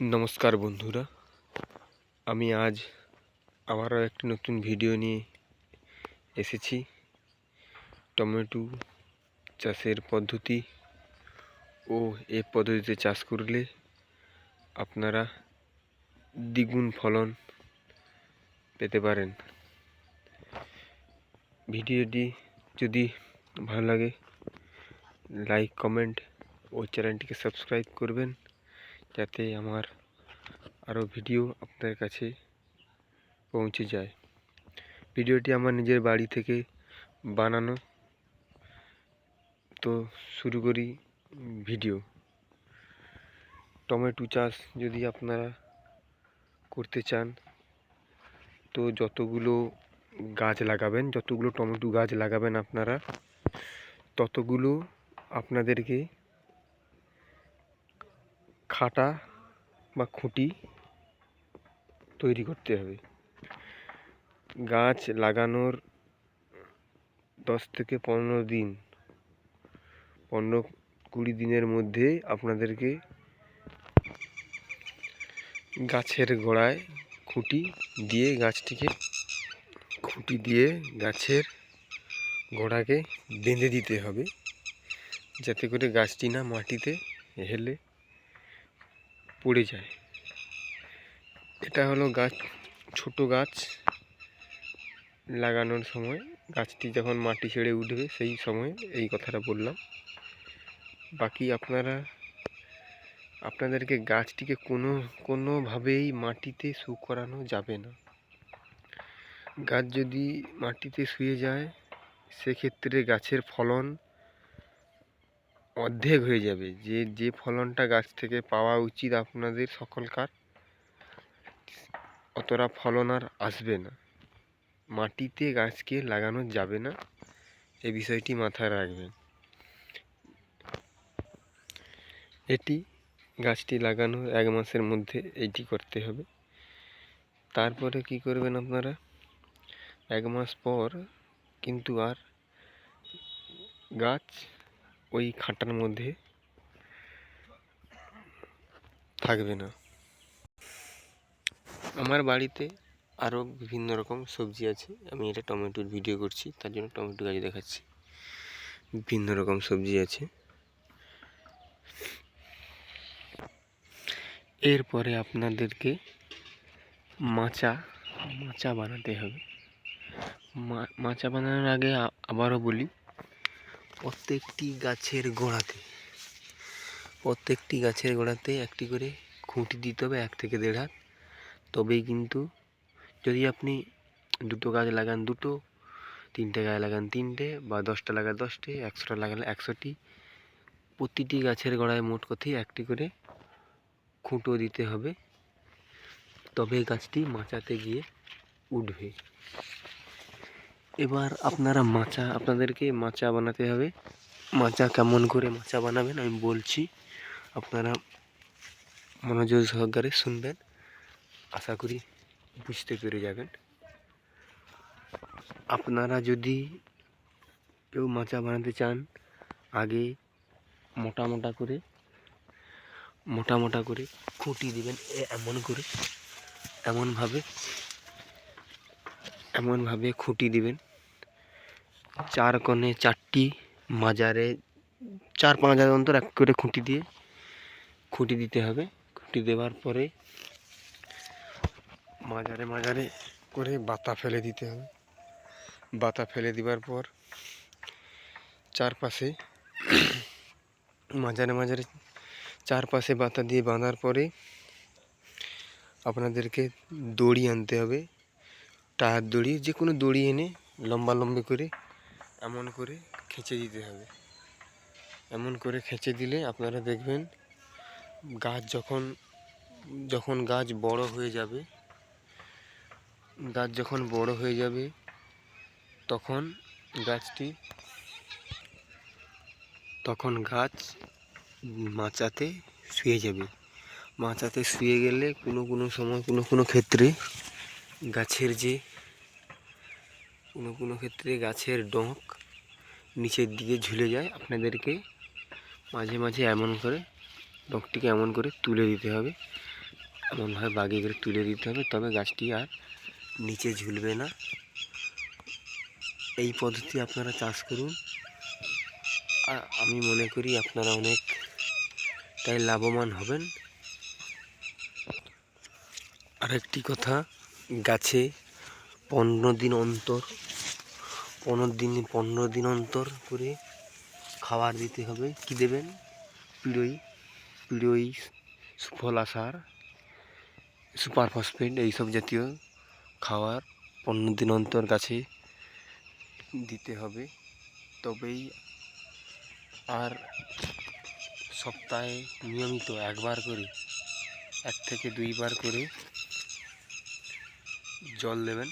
নমস্কার বন্ধুরা। আমি আজ আবারও একটি নতুন ভিডিও নিয়ে এসেছি। টমেটো চাষের পদ্ধতি ও এ পদ্ধতিতে চাষ করলে আপনারা দ্বিগুণ ফলন পেতে পারেন। ভিডিওটি যদি ভালো লাগে, লাইক, কমেন্ট ও চ্যানেলটিকে সাবস্ক্রাইব করবেন। যাতে আমার আরও ভিডিও আপনার কাছে পৌঁছে যায়। ভিডিওটি আমার নিজের বাড়ি থেকে বানানো। তো শুরু করি ভিডিও। টমেটো চাষ যদি আপনারা করতে চান, তো যতগুলো গাছ লাগাবেন, যতগুলো টমেটো গাছ লাগাবেন আপনারা, ততগুলো আপনাদেরকে খাটা বা খুঁটি তৈরি করতে হবে। গাছ লাগানোর দশ থেকে পনেরো দিন, পনেরো কুড়ি দিনের মধ্যে আপনাদেরকে গাছের গোড়ায় খুঁটি দিয়ে, গাছটিকে খুঁটি দিয়ে গাছের গোড়াকে বেঁধে দিতে হবে। যাতে করে গাছটি না মাটিতে হেলে পড়ে যায়। এটা হলো গাছ, ছোট গাছ লাগানোর সময়। গাছটি যখন মাটি ছেড়ে উঠবে, সেই সময় এই কথাটা বললাম। বাকি আপনারা, আপনাদেরকে গাছটিকে কোনো, কোনোভাবেই মাটিতে শু করানো যাবে না। গাছ যদি মাটিতে শুয়ে যায়, সেক্ষেত্রে গাছের ফলন অর্ধেক হয়ে যাবে। যে যে ফলনটা গাছ থেকে পাওয়া উচিত আপনাদের সকলকার, অতটা ফলন আর আসবে না। মাটিতে গাছকে লাগানো যাবে না। এই বিষয়টি মাথায় রাখবেন। এটি গাছটি লাগানোর এক মাসের মধ্যে এইটি করতে হবে। তারপরে কি করবেন আপনারা? এক মাস পর কিন্তু আর গাছ ওই খাঁটার মধ্যে থাকবে না। আমার বাড়িতে আরও বিভিন্ন রকম সবজি আছে। আমি এটা টমেটোর ভিডিও করছি, তার জন্য টমেটো গাছ দেখাচ্ছি। বিভিন্ন রকম সবজি আছে। এরপরে আপনাদেরকে মাচা মাচা বানাতে হবে। মাচা বানানোর আগে আবারও বলি প্রত্যেকটি গাছের গোড়াতে, প্রত্যেকটি গাছের গোড়াতে একটি করে খুঁটি দিতে হবে, এক থেকে দেড় হাত। তবেই কিন্তু যদি আপনি দুটো গাছ লাগান দুটো, তিনটে গাছ লাগান তিনটে বা দশটা লাগান দশটি, একশোটা লাগালে একশোটি, প্রতিটি গাছের গোড়ায় মোট কথাই একটি করে খুঁটো দিতে হবে। তবে গাছটি মাচাতে গিয়ে উঠবে। এবার আপনারা মাচা, আপনাদেরকে মাচা বানাতে হবে। মাচা কেমন করে মাচা বানাবেন আমি বলছি। আপনারা মনোযোগ সহকারে শুনবেন। আশা করি বুঝতে পেরে যাবেন। আপনারা যদি কেউ মাচা বানাতে চান, আগে মোটা মোটা করে, মোটা মোটা করে খুঁটি দিবেন এমন করে। এমনভাবে এমনভাবে খুঁটি দিবেন। চার কোণে চারটি মাজারে, চার পাঁচ হাজার অন্তর এক করে খুঁটি দিয়ে, খুঁটি দিতে হবে। খুঁটি দেওয়ার পরে মাজারে মাজারে করে বাতা ফেলে দিতে হবে। বাতা ফেলে দেওয়ার পর চারপাশে মাজারে মাঝারে চারপাশে বাতা দিয়ে বাঁধার পরে আপনাদেরকে দড়ি আনতে হবে। টায়ার দড়ি যে কোনো দড়ি এনে লম্বা লম্বি করে এমন করে খেঁচে দিতে হবে। এমন করে খেঁচে দিলে আপনারা দেখবেন গাছ যখন যখন গাছ বড় হয়ে যাবে, গাছ যখন বড় হয়ে যাবে, তখন গাছটি, তখন গাছ মাচাতে শুয়ে যাবে। মাচাতে শুয়ে গেলে কোনো কোনো সময় কোনো কোনো ক্ষেত্রে গাছের যে কোনো কোনো ক্ষেত্রে গাছের ডঁক নিচের দিকে ঝুলে যায়। আপনাদেরকে মাঝে মাঝে এমন করে ডঁকটিকে এমন করে তুলে দিতে হবে। এমনভাবে বাগিয়ে করে তুলে দিতে হবে, তবে গাছটি আর নিচে ঝুলবে না। এই পদ্ধতি আপনারা চাষ করুন। আর আমি মনে করি আপনারা অনেক তাই লাভবান হবেন। আরেকটি কথা, গাছে পনেরো দিন অন্তর পনেরো দিন পনেরো দিন অন্তর করে খাবার দিতে হবে। কি দেবেন? পিড়ই পিড়ই, সুফলা সার সুপার ফসফেট, এইসব জাতীয় খাবার পনেরো দিন অন্তর গাছে দিতে হবে। তবেই আর সপ্তাহে নিয়মিত একবার করে, এক থেকে দুইবার করে জল দেবেন।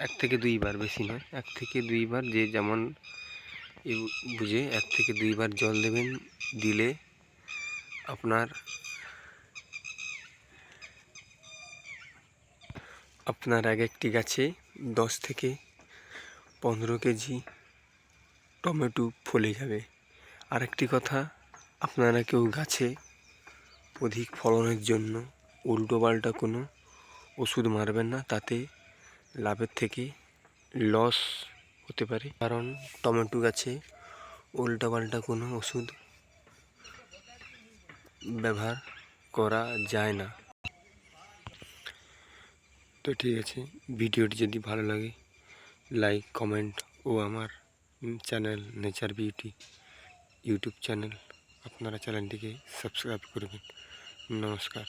এক থেকে দুইবার বেশি নয়, এক থেকে দুইবার যে যেমন বুঝে এক থেকে দুইবার জল দেবেন, দিলে আপনার আপনার এক একটি গাছে দশ থেকে পনেরো কেজি টমেটো ফলে যাবে। আরেকটি কথা, আপনারা কেউ গাছে অধিক ফলনের জন্য উল্টো পাল্টা কোনো ওষুধ মারবেন না, তাতে লাভের থেকে লস হতে পারে। কারণ টমেটো গাছে উল্টো পাল্টা কোনো ওষুধ ব্যবহার করা যায় না। তো ঠিক আছে, ভিডিওটি যদি ভালো লাগে লাইক কমেন্ট ও আমার channel nature beauty YouTube channel, আপনারা চ্যানেলটিকে সাবস্ক্রাইব করবেন। নমস্কার।